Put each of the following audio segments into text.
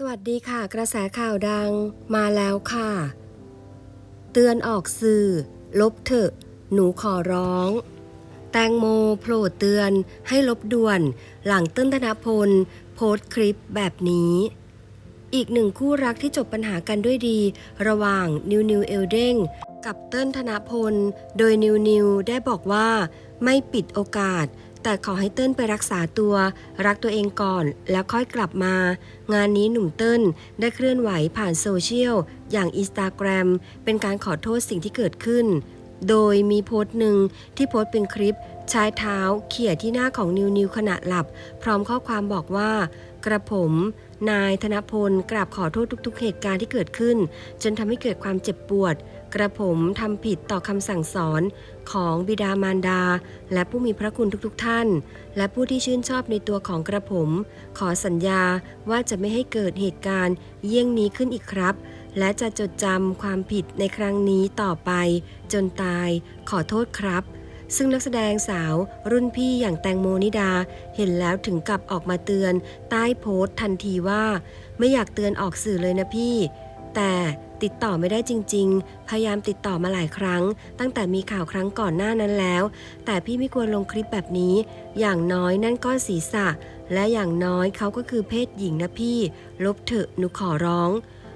สวัสดีค่ะ กระแสข่าวดังมาแล้วค่ะ เตือนออกสื่อ ลบเถอะ หนูขอร้อง แตงโมโผล่เตือนให้ลบด่วน หลังเต้นธนพล โพสต์คลิปแบบนี้ อีกหนึ่งคู่รักที่จบปัญหากันด้วยดี ระหว่างนิวนิวเอลเด้งกับเติ้ลธนพล โดยนิวนิวได้บอกว่า ไม่ปิดโอกาส แต่ขอให้เติ้ลไปรักษาตัว รักตัวเองก่อนแล้วค่อยกลับมา งานนี้หนุ่มเติ้ลได้เคลื่อนไหวผ่านโซเชียล อย่างอินสตาแกรมเป็นการขอโทษสิ่งที่เกิดขึ้น โดยมีโพสต์หนึ่งที่โพสต์เป็นคลิปชายเท้าเขี่ยที่หน้าของนิวนิวขณะหลับ พร้อมข้อความบอกว่ากระผม นายธนพลกราบขอโทษทุก ๆ เหตุการณ์ที่เกิดขึ้น จนทำให้เกิดความเจ็บปวด กระผมทำผิดต่อคำสั่งสอนของบิดามารดา และผู้มีพระคุณทุกๆ ท่าน และผู้ที่ชื่นชอบในตัวของกระผม ขอสัญญาว่าจะไม่ให้เกิดเหตุการณ์ เยี่ยงนี้ขึ้นอีกครับ และจะจดจำความผิดในครั้งนี้ต่อไป จนตาย ขอโทษครับ ซึ่งนักแสดงสาวรุ่นพี่อย่างแตงโมนิดา เห็นแล้วถึงกับออกมาเตือน ใต้โพสต์ทันทีว่า ไม่อยากเตือนออกสื่อเลยนะพี่ แต่ติดต่อไม่ได้จริง ๆ พยายามติดต่อมาหลายครั้ง ตั้งแต่มีข่าวครั้งก่อนหน้านั้นแล้ว แต่พี่ไม่ควรลงคลิปแบบนี้ อย่างน้อยนั่นก็ศีรษะ และอย่างน้อยเขาก็คือเพศหญิงนะพี่ ลบเถอะหนูขอร้อง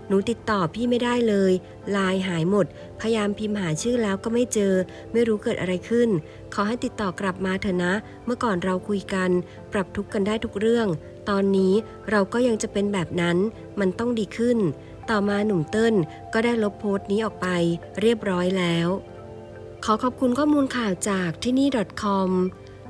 หนูติดต่อพี่ไม่ได้เลยไลน์หายหมด พยายามพิมพ์หาชื่อแล้วก็ไม่เจอ ไม่รู้เกิดอะไรขึ้น ขอให้ติดต่อกลับมาเถอะนะ เมื่อก่อนเราคุยกัน ปรับทุกข์กันได้ทุกเรื่อง ตอนนี้เราก็ยังจะเป็นแบบนั้น มันต้องดีขึ้น ต่อมาหนุ่มเติ้ลก็ได้ลบโพสต์นี้ออกไป เรียบร้อยแล้ว ขอขอบคุณข้อมูลข่าวจากที่นี่ .com